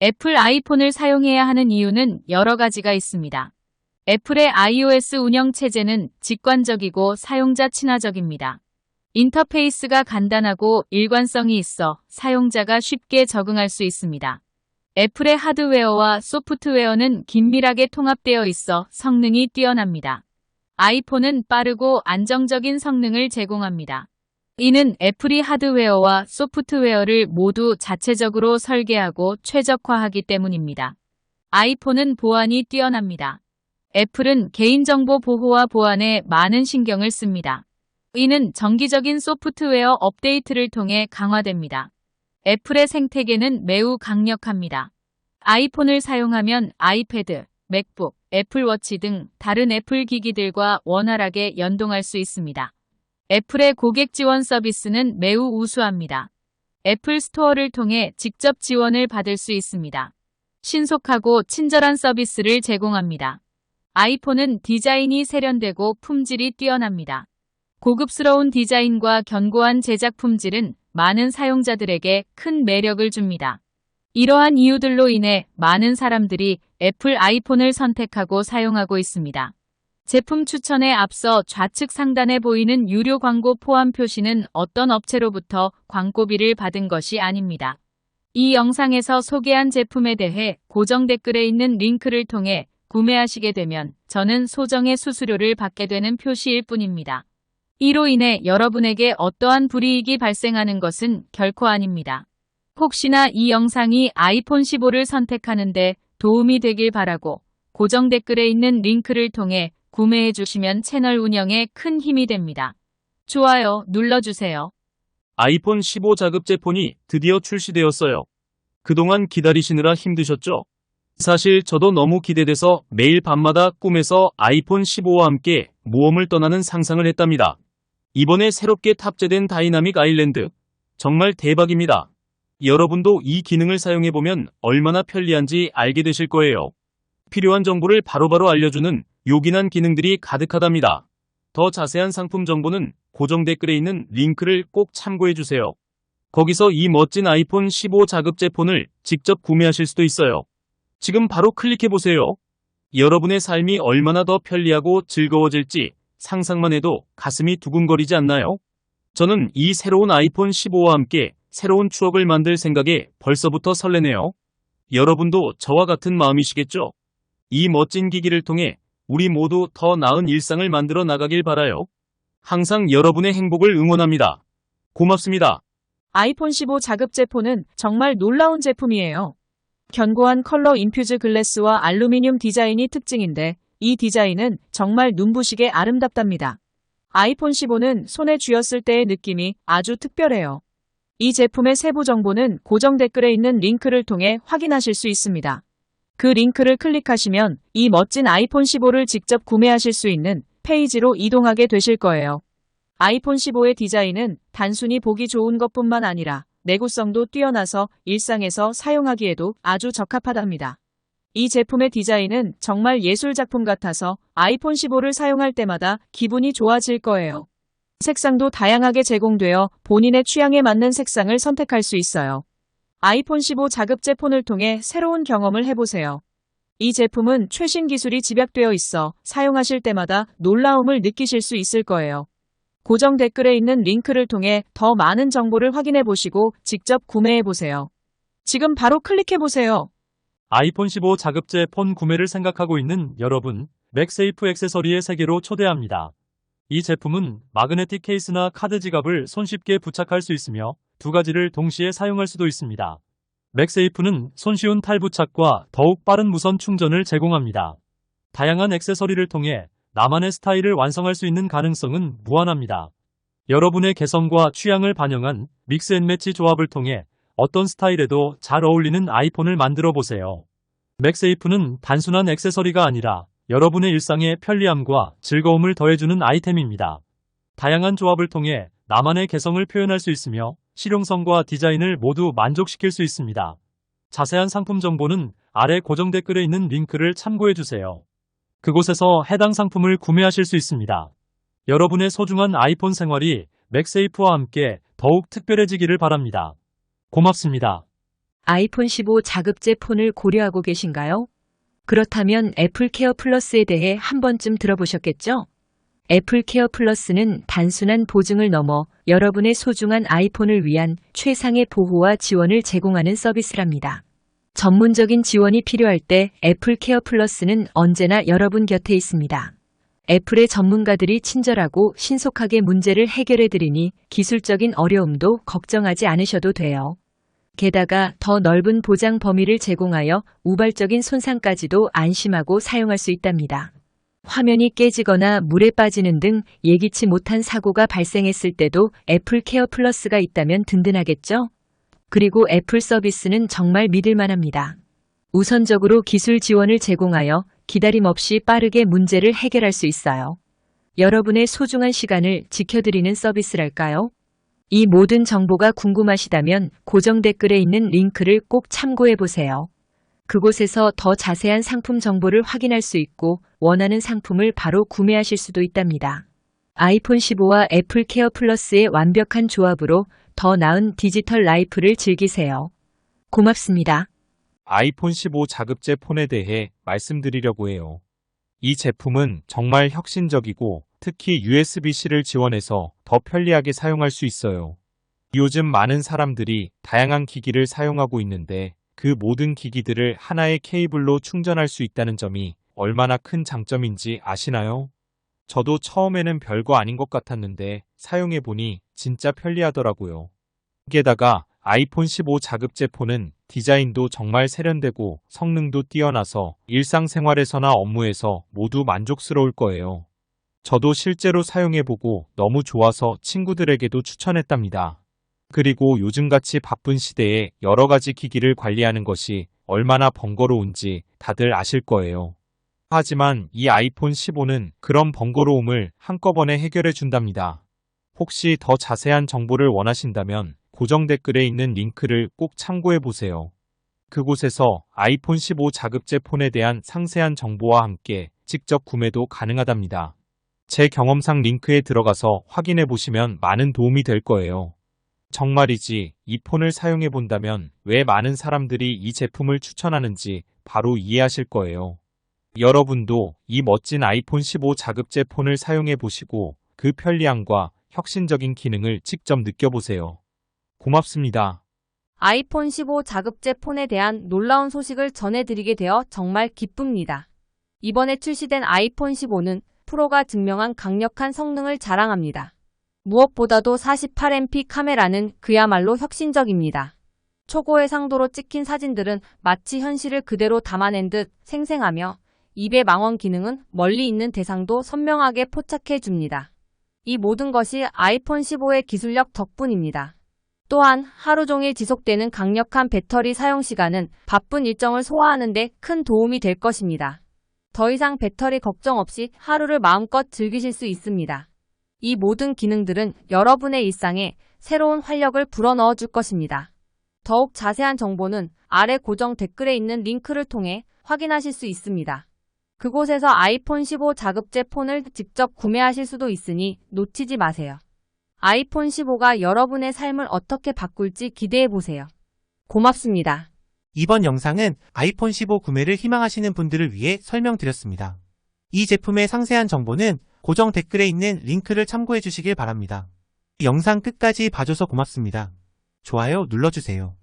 애플 아이폰을 사용해야 하는 이유는 여러 가지가 있습니다. 애플의 iOS 운영 체제는 직관적이고 사용자 친화적입니다. 인터페이스가 간단하고 일관성이 있어 사용자가 쉽게 적응할 수 있습니다. 애플의 하드웨어와 소프트웨어는 긴밀하게 통합되어 있어 성능이 뛰어납니다. 아이폰은 빠르고 안정적인 성능을 제공합니다. 이는 애플이 하드웨어와 소프트웨어를 모두 자체적으로 설계하고 최적화하기 때문입니다. 아이폰은 보안이 뛰어납니다. 애플은 개인정보 보호와 보안에 많은 신경을 씁니다. 이는 정기적인 소프트웨어 업데이트를 통해 강화됩니다. 애플의 생태계는 매우 강력합니다. 아이폰을 사용하면 아이패드, 맥북, 애플워치 등 다른 애플 기기들과 원활하게 연동할 수 있습니다. 애플의 고객 지원 서비스는 매우 우수합니다. 애플 스토어를 통해 직접 지원을 받을 수 있습니다. 신속하고 친절한 서비스를 제공합니다. 아이폰은 디자인이 세련되고 품질이 뛰어납니다. 고급스러운 디자인과 견고한 제작 품질은 많은 사용자들에게 큰 매력을 줍니다. 이러한 이유들로 인해 많은 사람들이 애플 아이폰을 선택하고 사용하고 있습니다. 제품 추천에 앞서 좌측 상단에 보이는 유료 광고 포함 표시는 어떤 업체로부터 광고비를 받은 것이 아닙니다. 이 영상에서 소개한 제품에 대해 고정 댓글에 있는 링크를 통해 구매하시게 되면 저는 소정의 수수료를 받게 되는 표시일 뿐입니다. 이로 인해 여러분에게 어떠한 불이익이 발생하는 것은 결코 아닙니다. 혹시나 이 영상이 아이폰 15를 선택하는데 도움이 되길 바라고 고정 댓글에 있는 링크를 통해 구매해 주시면 채널 운영에 큰 힘이 됩니다. 좋아요 눌러주세요. 아이폰 15 자급제 폰이 드디어 출시되었어요. 그동안 기다리시느라 힘드셨죠? 사실 저도 너무 기대돼서 매일 밤마다 꿈에서 아이폰 15와 함께 모험을 떠나는 상상을 했답니다. 이번에 새롭게 탑재된 다이나믹 아일랜드. 정말 대박입니다. 여러분도 이 기능을 사용해보면 얼마나 편리한지 알게 되실 거예요. 필요한 정보를 바로바로 알려주는 요긴한 기능들이 가득하답니다. 더 자세한 상품 정보는 고정 댓글에 있는 링크를 꼭 참고해주세요. 거기서 이 멋진 아이폰 15 자급제 폰을 직접 구매하실 수도 있어요. 지금 바로 클릭해보세요. 여러분의 삶이 얼마나 더 편리하고 즐거워질지 상상만 해도 가슴이 두근거리지 않나요? 저는 이 새로운 아이폰 15와 함께 새로운 추억을 만들 생각에 벌써부터 설레네요. 여러분도 저와 같은 마음이시겠죠? 이 멋진 기기를 통해 우리 모두 더 나은 일상을 만들어 나가길 바라요. 항상 여러분의 행복을 응원합니다. 고맙습니다. 아이폰 15 자급제 폰은 정말 놀라운 제품이에요. 견고한 컬러 인퓨즈 글래스와 알루미늄 디자인이 특징인데 이 디자인은 정말 눈부시게 아름답답니다. 아이폰 15는 손에 쥐었을 때의 느낌이 아주 특별해요. 이 제품의 세부 정보는 고정 댓글에 있는 링크를 통해 확인하실 수 있습니다. 그 링크를 클릭하시면 이 멋진 아이폰 15를 직접 구매하실 수 있는 페이지로 이동하게 되실 거예요. 아이폰 15의 디자인은 단순히 보기 좋은 것뿐만 아니라 내구성도 뛰어나서 일상에서 사용하기에도 아주 적합하답니다. 이 제품의 디자인은 정말 예술 작품 같아서 아이폰 15를 사용할 때마다 기분이 좋아질 거예요. 색상도 다양하게 제공되어 본인의 취향에 맞는 색상을 선택할 수 있어요. 아이폰 15 자급제 폰을 통해 새로운 경험을 해보세요. 이 제품은 최신 기술이 집약되어 있어 사용하실 때마다 놀라움을 느끼실 수 있을 거예요. 고정 댓글에 있는 링크를 통해 더 많은 정보를 확인해 보시고 직접 구매해 보세요. 지금 바로 클릭해 보세요. 아이폰 15 자급제 폰 구매를 생각하고 있는 여러분, 맥세이프 액세서리의 세계로 초대합니다. 이 제품은 마그네틱 케이스나 카드 지갑을 손쉽게 부착할 수 있으며 두 가지를 동시에 사용할 수도 있습니다. 맥세이프는 손쉬운 탈부착과 더욱 빠른 무선 충전을 제공합니다. 다양한 액세서리를 통해 나만의 스타일을 완성할 수 있는 가능성은 무한합니다. 여러분의 개성과 취향을 반영한 믹스앤매치 조합을 통해 어떤 스타일에도 잘 어울리는 아이폰을 만들어 보세요. 맥세이프는 단순한 액세서리가 아니라 여러분의 일상에 편리함과 즐거움을 더해주는 아이템입니다. 다양한 조합을 통해 나만의 개성을 표현할 수 있으며 실용성과 디자인을 모두 만족시킬 수 있습니다. 자세한 상품 정보는 아래 고정 댓글에 있는 링크를 참고해주세요. 그곳에서 해당 상품을 구매하실 수 있습니다. 여러분의 소중한 아이폰 생활이 맥세이프와 함께 더욱 특별해지기를 바랍니다. 고맙습니다. 아이폰 15 자급제 폰을 고려하고 계신가요? 그렇다면 애플 케어 플러스에 대해 한 번쯤 들어보셨겠죠? 애플 케어 플러스는 단순한 보증을 넘어 여러분의 소중한 아이폰을 위한 최상의 보호와 지원을 제공하는 서비스랍니다. 전문적인 지원이 필요할 때 애플 케어 플러스는 언제나 여러분 곁에 있습니다. 애플의 전문가들이 친절하고 신속하게 문제를 해결해 드리니 기술적인 어려움도 걱정하지 않으셔도 돼요. 게다가 더 넓은 보장 범위를 제공하여 우발적인 손상까지도 안심하고 사용할 수 있답니다. 화면이 깨지거나 물에 빠지는 등 예기치 못한 사고가 발생했을 때도 애플 케어 플러스가 있다면 든든하겠죠? 그리고 애플 서비스는 정말 믿을 만 합니다. 우선적으로 기술 지원을 제공하여 기다림 없이 빠르게 문제를 해결할 수 있어요. 여러분의 소중한 시간을 지켜드리는 서비스랄까요? 이 모든 정보가 궁금하시다면 고정 댓글에 있는 링크를 꼭 참고해 보세요. 그곳에서 더 자세한 상품 정보를 확인할 수 있고 원하는 상품을 바로 구매하실 수도 있답니다. 아이폰 15와 애플 케어 플러스의 완벽한 조합으로 더 나은 디지털 라이프를 즐기세요. 고맙습니다. 아이폰 15 자급제 폰에 대해 말씀드리려고 해요. 이 제품은 정말 혁신적이고 특히 USB-C를 지원해서 더 편리하게 사용할 수 있어요. 요즘 많은 사람들이 다양한 기기를 사용하고 있는데 그 모든 기기들을 하나의 케이블로 충전할 수 있다는 점이 얼마나 큰 장점인지 아시나요? 저도 처음에는 별거 아닌 것 같았는데 사용해보니 진짜 편리하더라고요. 게다가 아이폰 15 자급제 폰은 디자인도 정말 세련되고 성능도 뛰어나서 일상생활에서나 업무에서 모두 만족스러울 거예요. 저도 실제로 사용해보고 너무 좋아서 친구들에게도 추천했답니다. 그리고 요즘같이 바쁜 시대에 여러 가지 기기를 관리하는 것이 얼마나 번거로운지 다들 아실 거예요. 하지만 이 아이폰 15는 그런 번거로움을 한꺼번에 해결해 준답니다. 혹시 더 자세한 정보를 원하신다면 고정 댓글에 있는 링크를 꼭 참고해 보세요. 그곳에서 아이폰 15 자급제 폰에 대한 상세한 정보와 함께 직접 구매도 가능하답니다. 제 경험상 링크에 들어가서 확인해 보시면 많은 도움이 될 거예요. 정말이지 이 폰을 사용해 본다면 왜 많은 사람들이 이 제품을 추천하는지 바로 이해하실 거예요. 여러분도 이 멋진 아이폰 15 자급제 폰을 사용해 보시고 그 편리함과 혁신적인 기능을 직접 느껴보세요. 고맙습니다. 아이폰 15 자급제 폰에 대한 놀라운 소식을 전해드리게 되어 정말 기쁩니다. 이번에 출시된 아이폰 15는 프로가 증명한 강력한 성능을 자랑합니다. 무엇보다도 48MP 카메라는 그야말로 혁신적입니다. 초고의 상도로 찍힌 사진들은 마치 현실을 그대로 담아낸 듯 생생하며 입의 망원 기능은 멀리 있는 대상도 선명하게 포착해 줍니다. 이 모든 것이 아이폰 15의 기술력 덕분입니다. 또한 하루 종일 지속되는 강력한 배터리 사용 시간은 바쁜 일정을 소화하는 데 큰 도움이 될 것입니다. 더 이상 배터리 걱정 없이 하루를 마음껏 즐기실 수 있습니다. 이 모든 기능들은 여러분의 일상에 새로운 활력을 불어넣어 줄 것입니다. 더욱 자세한 정보는 아래 고정 댓글에 있는 링크를 통해 확인하실 수 있습니다. 그곳에서 아이폰 15 자급제 폰을 직접 구매하실 수도 있으니 놓치지 마세요. 아이폰 15가 여러분의 삶을 어떻게 바꿀지 기대해 보세요. 고맙습니다. 이번 영상은 아이폰 15 구매를 희망하시는 분들을 위해 설명드렸습니다. 이 제품의 상세한 정보는 고정 댓글에 있는 링크를 참고해 주시길 바랍니다. 영상 끝까지 봐줘서 고맙습니다. 좋아요 눌러주세요.